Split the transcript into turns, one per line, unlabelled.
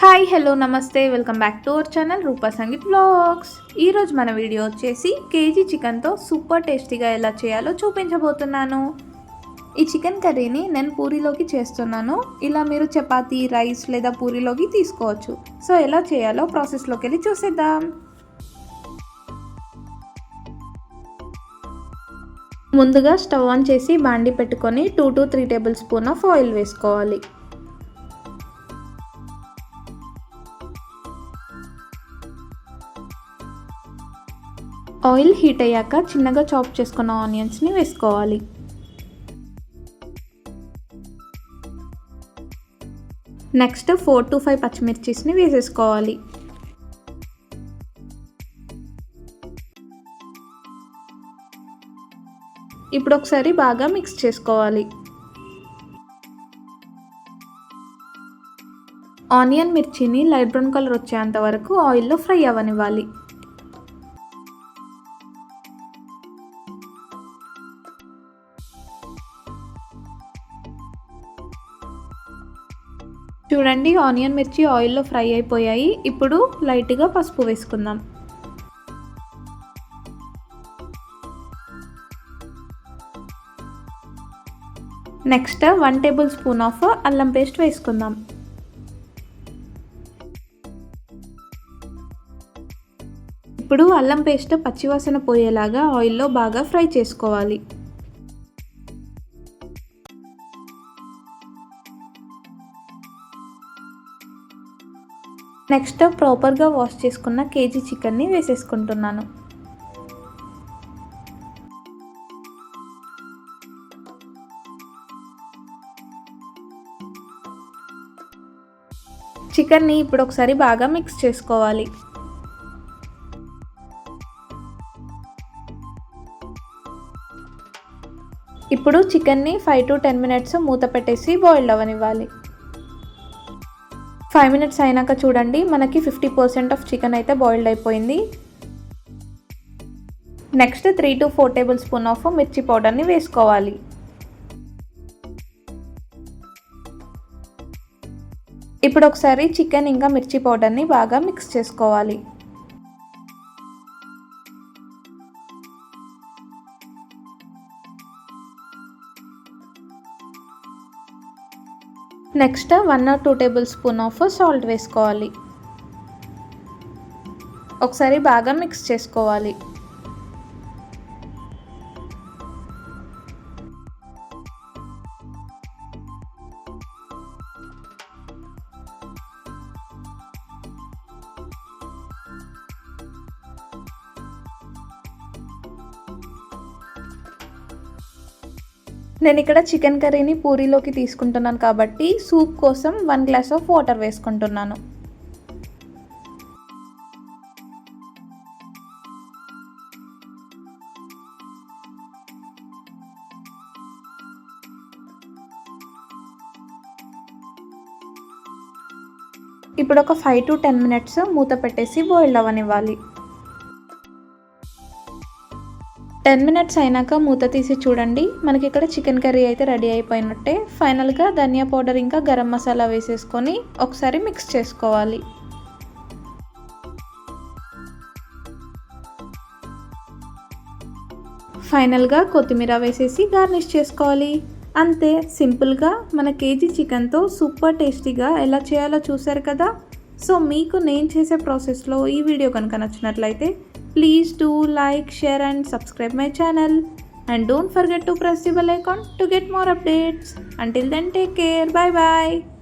Hi hello నమస్తే. Welcome back to our channel Rupa Sangeet blogs. ఈరోజు మన video వచ్చేసి కేజీ చికెన్తో సూపర్ టేస్టీగా ఎలా చేయాలో చూపించబోతున్నాను. ఈ చికెన్ కర్రీని నేను పూరీలోకి చేస్తున్నాను. ఇలా మీరు చపాతీ రైస్ లేదా పూరీలోకి తీసుకోవచ్చు. సో ఎలా చేయాలో ప్రాసెస్లోకి వెళ్ళి చూసేద్దాం. ముందుగా స్టవ్ ఆన్ చేసి బాండి పెట్టుకొని two to three tablespoon of oil వేసుకోవాలి. ఆయిల్ హీట్ అయ్యాక చిన్నగా చాప్ చేసుకున్న ఆనియన్స్ని వేసుకోవాలి. నెక్స్ట్ ఫోర్ టు ఫైవ్ పచ్చిమిర్చిస్ని వేసేసుకోవాలి. ఇప్పుడు ఒకసారి బాగా మిక్స్ చేసుకోవాలి. ఆనియన్ మిర్చిని లైట్ బ్రౌన్ కలర్ వచ్చేంత వరకు ఆయిల్లో ఫ్రై అవ్వనివ్వాలి. చూడండి ఆనియన్ మిర్చి ఆయిల్లో ఫ్రై అయిపోయాయి. ఇప్పుడు లైట్గా పసుపు వేసుకుందాం. Next one table spoon of అల్లం పేస్ట్ వేసుకుందాం. ఇప్పుడు అల్లం పేస్ట్ పచ్చివాసన పోయేలాగా ఆయిల్లో బాగా ఫ్రై చేసుకోవాలి. నెక్స్ట్ ప్రాపర్గా వాష్ చేసుకున్న కేజీ చికెన్ని వేసేసుకుంటున్నాను. చికెన్ని ఇప్పుడు ఒకసారి బాగా మిక్స్ చేసుకోవాలి. ఇప్పుడు చికెన్ని ఫైవ్ టు టెన్ మినిట్స్ మూత పెట్టేసి బాయిల్డ్ అవ్వనివ్వాలి. ఫైవ్ మినిట్స్ అయినాక చూడండి మనకి ఫిఫ్టీ పర్సెంట్ ఆఫ్ చికెన్ అయితే బాయిల్డ్ అయిపోయింది. Next three to four table spoon of మిర్చి పౌడర్ని వేసుకోవాలి. ఇప్పుడు ఒకసారి చికెన్ ఇంకా మిర్చి పౌడర్ని బాగా మిక్స్ చేసుకోవాలి. Next one or two table spoon of salt వేసుకోవాలి. ఒకసారి బాగా మిక్స్ చేసుకోవాలి. నేను ఇక్కడ చికెన్ కర్రీని పూరీలోకి తీసుకుంటున్నాను కాబట్టి సూప్ కోసం వన్ గ్లాస్ ఆఫ్ వాటర్ వేసుకుంటున్నాను. ఇప్పుడు ఒక ఫైవ్ టు టెన్ మినిట్స్ మూత పెట్టేసి బాయిల్ అవ్వనివ్వాలి. టెన్ మినిట్స్ అయినాక మూత తీసి చూడండి. మనకి ఇక్కడ చికెన్ కర్రీ అయితే రెడీ అయిపోయినట్టే. ఫైనల్గా ధనియా పౌడర్ ఇంకా గరం మసాలా వేసేసుకొని ఒకసారి మిక్స్ చేసుకోవాలి. ఫైనల్గా కొత్తిమీర వేసేసి గార్నిష్ చేసుకోవాలి. అంతే సింపుల్గా మన కేజీ చికెన్తో సూపర్ టేస్టీగా ఎలా చేయాలో చూసారు కదా? సో మీకు నేను చేసే ప్రాసెస్లో ఈ వీడియో కనుక నచ్చినట్లయితే Please do like, share and subscribe my channel. And don't forget to press the bell icon to get more updates. Until then, take care. Bye bye.